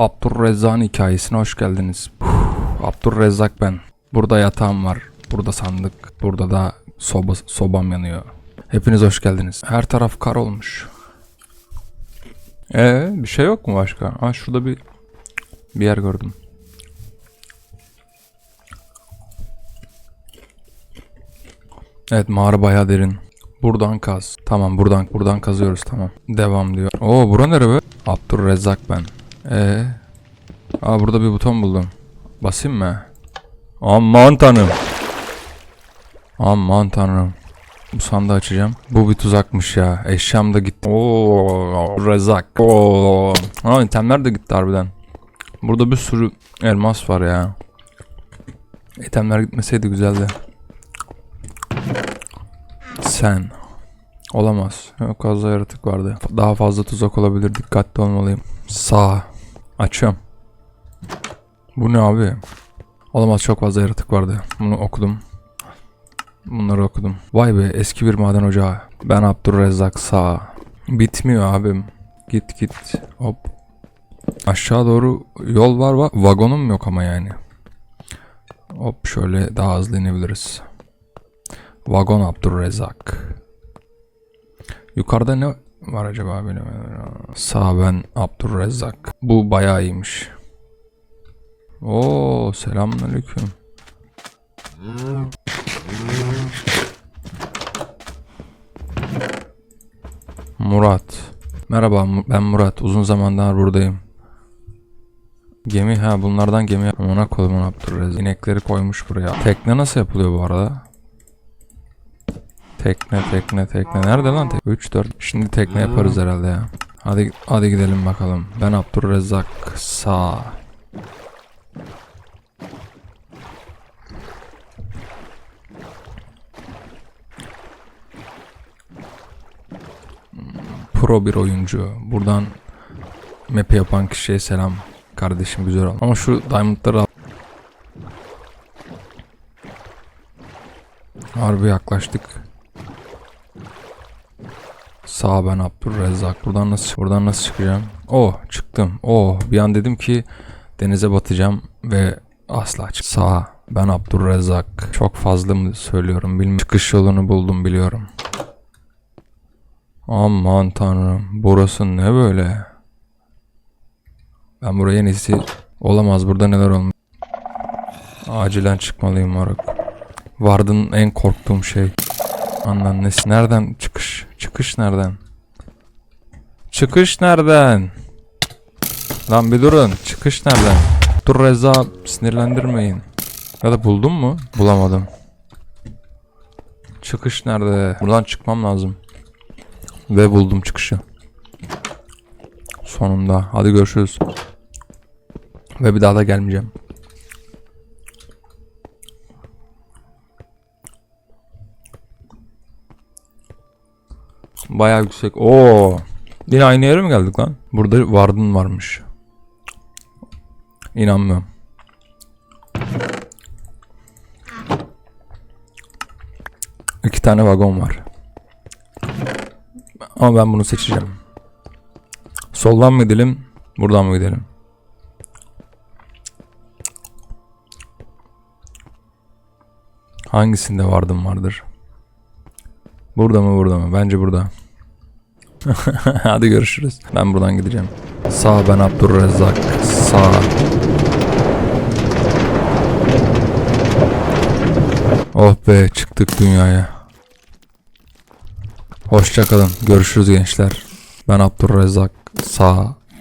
Abdurrezzak'ın hikayesine hoş geldiniz. Uf, Abdurrezzak ben. Burada yatağım var. Burada sandık. Burada da soba, sobam yanıyor. Hepiniz hoş geldiniz. Her taraf kar olmuş. Ee, bir şey yok mu başka? Ha şurada bir bir yer gördüm. Evet mağara bayağı derin. Buradan kaz. Tamam buradan buradan kazıyoruz tamam. Devam diyor. Oo bura nere be? Abdurrezzak ben. Ee. Aa burada bir buton buldum. Basayım mı? Aman tanrım. Aman tanrım. Bu sandığı açacağım. Bu bir tuzakmış ya. Eşyam da gitti. Oo, Rezak. Oo. Aa, itemler de gitti harbiden. Burada bir sürü elmas var ya. İtemler gitmeseydi güzeldi. Sen. Olamaz. Yok fazla yaratık vardı. Daha fazla tuzak olabilir. Dikkatli olmalıyım. Sağ. Açıyorum. Bu ne abi? Olamaz çok fazla yaratık vardı. Bunu okudum. Bunları okudum. Vay be eski bir maden ocağı. Ben Abdurrezzak sağ. Bitmiyor abim. Git git. Hop. Aşağı doğru yol var var. Vagonum yok ama yani. Hop şöyle daha hızlı inebiliriz. Vagon Abdurrezzak. Yukarıda ne var acaba benim? Sağ ben Abdurrezzak. Bu bayağı iyiymiş. Oo selamünaleyküm. Murat. Merhaba ben Murat. Uzun zamandan buradayım. Gemi ha bunlardan gemi yapmana koyman Abdurrezzak. İnekleri koymuş buraya. Tekne nasıl yapılıyor bu arada? Tekne tekne tekne. Nerede lan? Tek 3 4. Şimdi tekne yaparız herhalde ya. Hadi hadi gidelim bakalım. Ben Abdurrezzak sağ. Pro bir oyuncu. Buradan map yapan kişiye selam. Kardeşim güzel ol. Ama şu diamondları al. Harbi yaklaştık. Sağ ben Abdurrezzak. Buradan nasıl buradan nasıl çıkacağım? Oh çıktım. Oh bir an dedim ki denize batacağım ve asla çık. Sağ ben Abdurrezzak. Çok fazla mı söylüyorum bilmiyorum. Çıkış yolunu buldum biliyorum. Aman tanrım. Burası ne böyle? Ben buraya en olamaz. Burada neler olmuş? Acilen çıkmalıyım moruk. Vardın en korktuğum şey. Anlan nesi? Nereden çıkış? Çıkış nereden? Çıkış nereden? Lan bir durun. Çıkış nereden? Dur Reza sinirlendirmeyin. Ya da buldum mu? Bulamadım. Çıkış nerede? Buradan çıkmam lazım. Ve buldum çıkışı. Sonunda. Hadi görüşürüz. Ve bir daha da gelmeyeceğim. Bayağı yüksek. Oo. Yine aynı yere mi geldik lan? Burada vardın varmış. İnanmıyorum. İki tane vagon var. Ama ben bunu seçeceğim. Soldan mı gidelim? Buradan mı gidelim? Hangisinde vardım vardır? Burada mı burada mı? Bence burada. Hadi görüşürüz. Ben buradan gideceğim. Sağ ben Abdurrezzak. Sağ. Oh be çıktık dünyaya. Hoşçakalın. Görüşürüz gençler. Ben Abdurrezzak. Sağ.